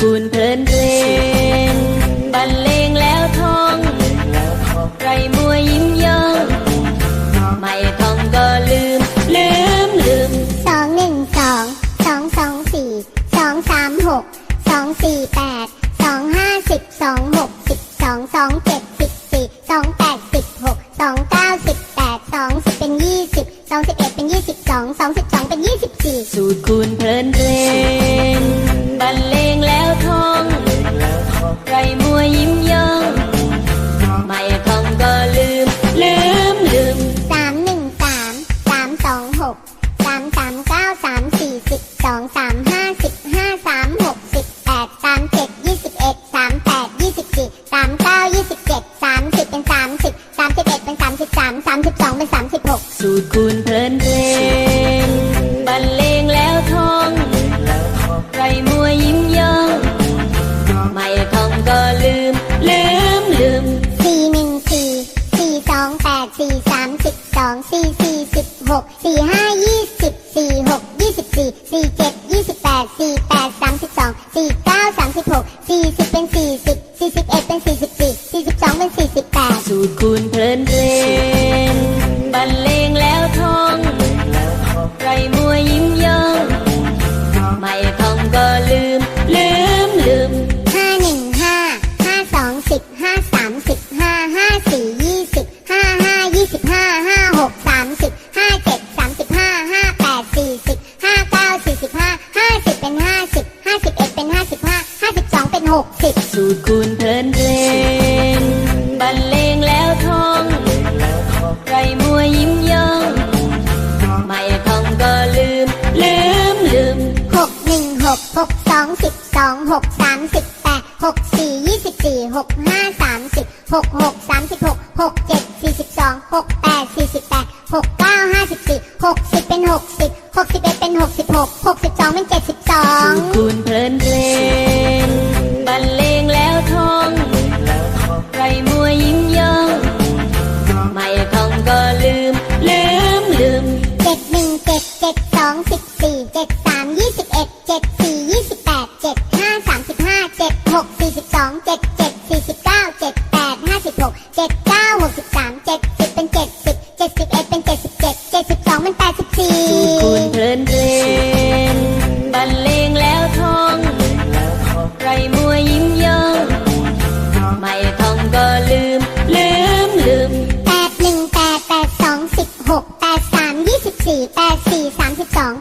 คูณเพลินเพลงบรรเลงแล้วท้องใครมัวยิ้มย่องไม่ท่องก็ลืม ลืมลืมสองหนึ่งสองสองสองสี่สองสามหกสองสี่แปดสองห้าสิบสองหกสิบสองสองเจ็ด บเป็นสี่สิบสี่สิบเอเป็นสี่สิบสี่สี่สิบสองเป็นสี่สิบแปดสูตรคูณเพลินเพล บสามเจ็ดสิบเป็นเจ็ดสิบเจ็ดสิบเอเป็นเจ็ดสิบเจ็ดเจ็ดสิบสองเป็นแปดสิบสี่คูณเพลินเพลงบรรเลงแล้วท่องไรมัวยิ้มย่องไม่ท่องก็ลืม ลืมลืมแปดหนึ่งแปดแปดสองสิบหกแปดสามยี่สิบสี่แปดสี่สามสิบสอง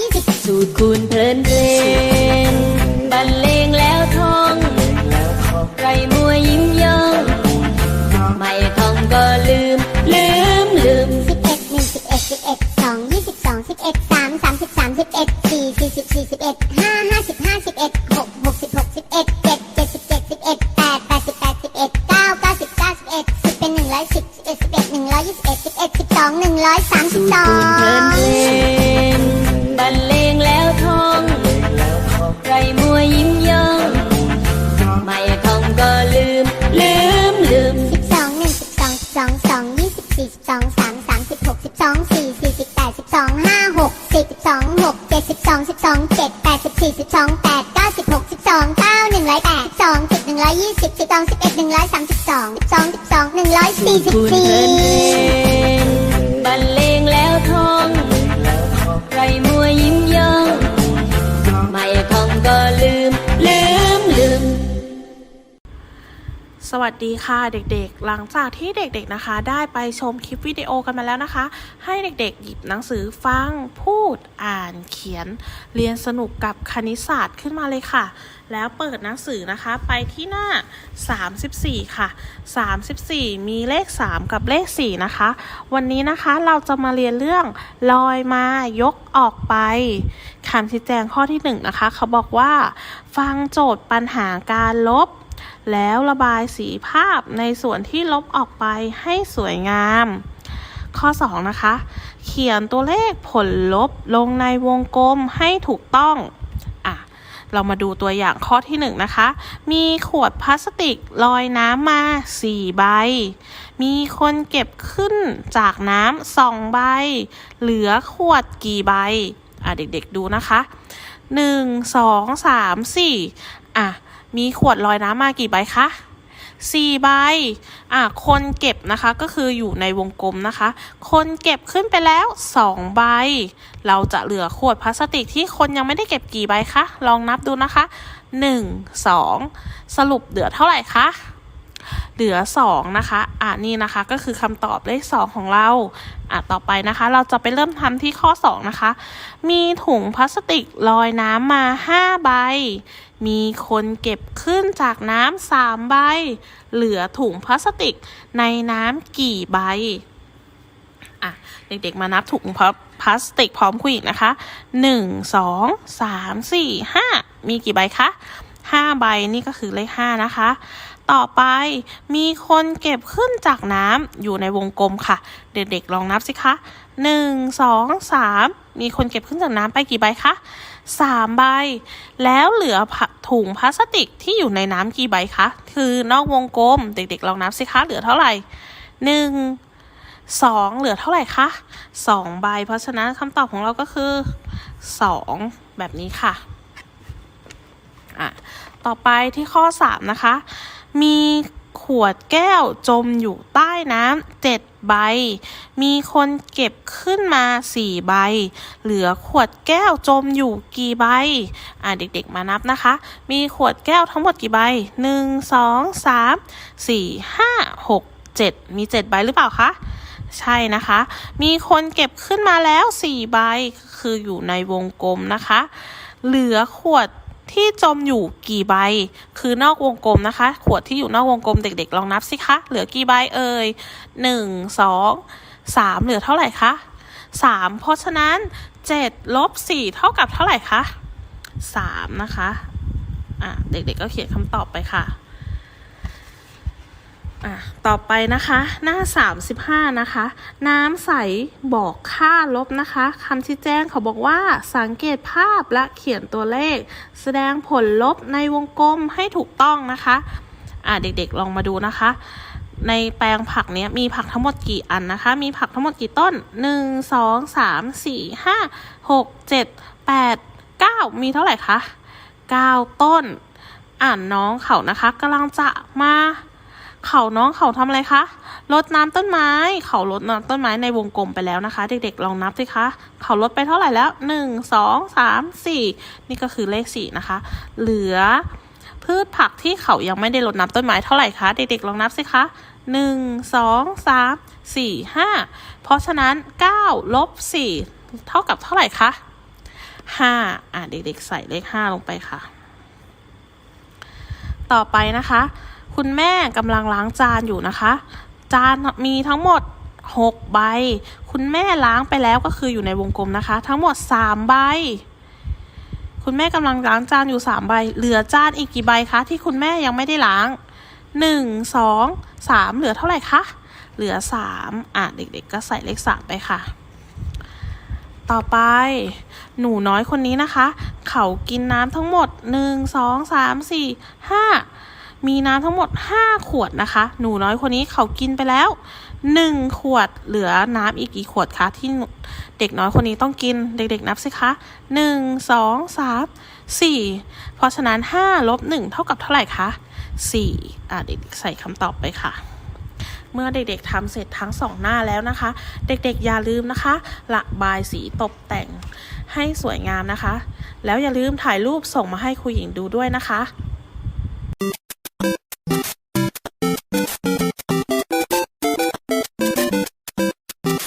ยี่สิบสูตรคูณเพลินเพลงบรรเลงแล้วท้องไรมัวยิ้มย่องไม่ท้องก็ลืม me. สวัสดีค่ะเด็กๆ หลังจากที่เด็กๆนะคะ ได้ไปชมคลิปวิดีโอกันมาแล้วนะคะ ให้เด็กๆ หยิบหนังสือฟังพูดอ่านเขียน เรียนสนุกกับคณิตศาสตร์ขึ้นมาเลยค่ะ แล้วเปิดหนังสือนะคะไปที่หน้า 34 ค่ะ 34 มีเลข 3 กับเลข 4 นะคะ วันนี้นะคะเราจะมาเรียนเรื่องลอยมายกออกไปคำชี้แจงข้อที่ 1 นะคะ เขาบอกว่า ฟังโจทย์ปัญหาการลบ แล้วระบายสีภาพในส่วนที่ลบออกไปให้สวยงาม ข้อ 2 นะคะ เขียนตัวเลขผลลบลงในวงกลมให้ถูกต้องอะเรามาดูตัวอย่างข้อที่ 1 นะคะ มีขวดพลาสติกลอยน้ำมา 4 ใบ มีคนเก็บขึ้นจากน้ำ2ใบ เหลือขวดกี่ใบ อะเด็กๆดูนะคะ 1 2 3 4อะ มีขวดลอยน้ำมากี่ใบคะสี่ใบ อะ คนเก็บนะคะก็คืออยู่ในวงกลมนะคะ คนเก็บขึ้นไปแล้วสองใบ เราจะเหลือขวดพลาสติกที่คนยังไม่ได้เก็บกี่ใบคะ ลองนับดูนะคะหนึ่งสอสรุปเหลือเท่าไหร่คะ เหลือ2นะคะ อะนี่นะคะก็คือคำตอบเลข2ของเรา อะต่อไปนะคะ เราจะไปเริ่มทำที่ข้อ2นะคะ มีถุงพลาสติกลอยน้ำมา5ใบ มีคนเก็บขึ้นจากน้ำสามใบ เหลือถุงพลาสติกในน้ำกี่ใบอะเด็กๆมานับถุงพลาสติกพร้อมคุยอีกนะคะ 1 2 3 4 5 มีกี่ใบคะ 5 ใบนี่ก็คือเลข 5 นะคะ ต่อไปมีคนเก็บขึ้นจากน้ำอยู่ในวงกลมค่ะ เด็กๆลองนับสิคะ 1 2 3 มีคนเก็บขึ้นจากน้ำไปกี่ใบคะ 3 ใบ แล้วเหลือถุงพลาสติกที่อยู่ในน้ำกี่ใบคะ คือนอกวงกลม เด็กๆลองนับสิคะ เหลือเท่าไหร่1สองเหลือเท่าไหร่คะสองใบ เพราะฉะนั้นคำตอบของเราก็คือสองแบบนี้ค่ะ อะ ต่อไปที่ข้อสามนะคะ มีขวดแก้วจมอยู่ใต้น้ำเจ็ดใบ มีคนเก็บขึ้นมาสี่ใบ เหลือขวดแก้วจมอยู่กี่ใบ อะเด็กๆมานับนะคะ มีขวดแก้วทั้งหมดกี่ใบหนึ่งสองสามสี่ห้าหกเจ็ดมีเจ็ดใบหรือเปล่าคะ ใช่นะคะ มีคนเก็บขึ้นมาแล้ว4ใบ คืออยู่ในวงกลมนะคะ เหลือขวด ที่จมอยู่กี่ใบ คือนอกวงกลมนะคะ ขวดที่อยู่นอกวงกลมเด็กๆ ลองนับสิคะ เหลือกี่ใบเอ่ยหนึ่งสองสามเหลือเท่าไหร่คะสามเพราะฉะนั้นเจ็ดลบสี่เท่ากับเท่าไหร่คะสามนะคะ อะ เด็กๆก็เขียนคำตอบไปค่ะ อะต่อไปนะคะหน้า 35 นะคะ น้ำใสบอกค่าลบนะคะคำชี้แจงเขาบอกว่าสังเกตภาพและเขียนตัวเลข แสดงผลลบในวงกลมให้ถูกต้องนะคะอะเด็กๆลองมาดูนะคะ ในแปลงผักเนี้ยมีผักทั้งหมดกี่อันนะคะ มีผักทั้งหมดกี่ต้น 1 2 3 4 5 6 7 8 9 มีเท่าไหร่คะ 9 ต้น อ่านน้องเขานะคะกำลังจะมา เขาน้องเขาทำอะไรคะรดน้ำต้นไม้ เขารดน้ำต้นไม้ในวงกลมไปแล้วนะคะ เด็กๆลองนับสิคะเขารดไปเท่าไหร่แล้วหนึ่งสองสามสี่นี่ก็คือเลขสี่นะคะ เหลือ พืชผักที่เขายังไม่ได้รดน้ำต้นไม้เท่าไหร่คะเด็กๆลองนับสิคะหนึ่งสองสามสี่ห้าเพราะฉะนั้นเก้าลบสี่เท่ากับเท่าไหร่คะห้าอะเด็กๆใส่เลขห้าลงไปค่ะ ต่อไปนะคะ คุณแม่กำลังล้างจานอยู่นะคะ จานมีทั้งหมด 6 ใบ คุณแม่ล้างไปแล้วก็คืออยู่ในวงกลมนะคะ ทั้งหมด 3 ใบ คุณแม่กำลังล้างจานอยู่ 3 ใบ เหลือจานอีกกี่ใบคะที่คุณแม่ยังไม่ได้ล้าง 1 2 3 เหลือเท่าไหร่คะ เหลือ 3 อะเด็กๆ ก็ใส่เลข 3 ไปค่ะต่อไป หนูน้อยคนนี้นะคะ เขากินน้ำทั้งหมด 1 2 3 4 5 มีน้ำทั้งหมด 5 ขวดนะคะ หนูน้อยคนนี้เขากินไปแล้ว 1 ขวดเหลือน้ำอีกกี่ขวดคะที่เด็กน้อยคนนี้ต้องกินเด็กๆนับสิคะ 1 2 3 4 เพราะฉะนั้น 5 ลบ 1 เท่ากับเท่าไหร่คะ 4 อะเด็กใส่คำตอบไปค่ะเมื่อเด็กๆทำเสร็จทั้งสองหน้าแล้วนะคะ เด็กๆอย่าลืมนะคะระบายสีตกแต่งให้สวยงามนะคะ แล้วอย่าลืมถ่ายรูปส่งมาให้ครูหญิงดูด้วยนะคะ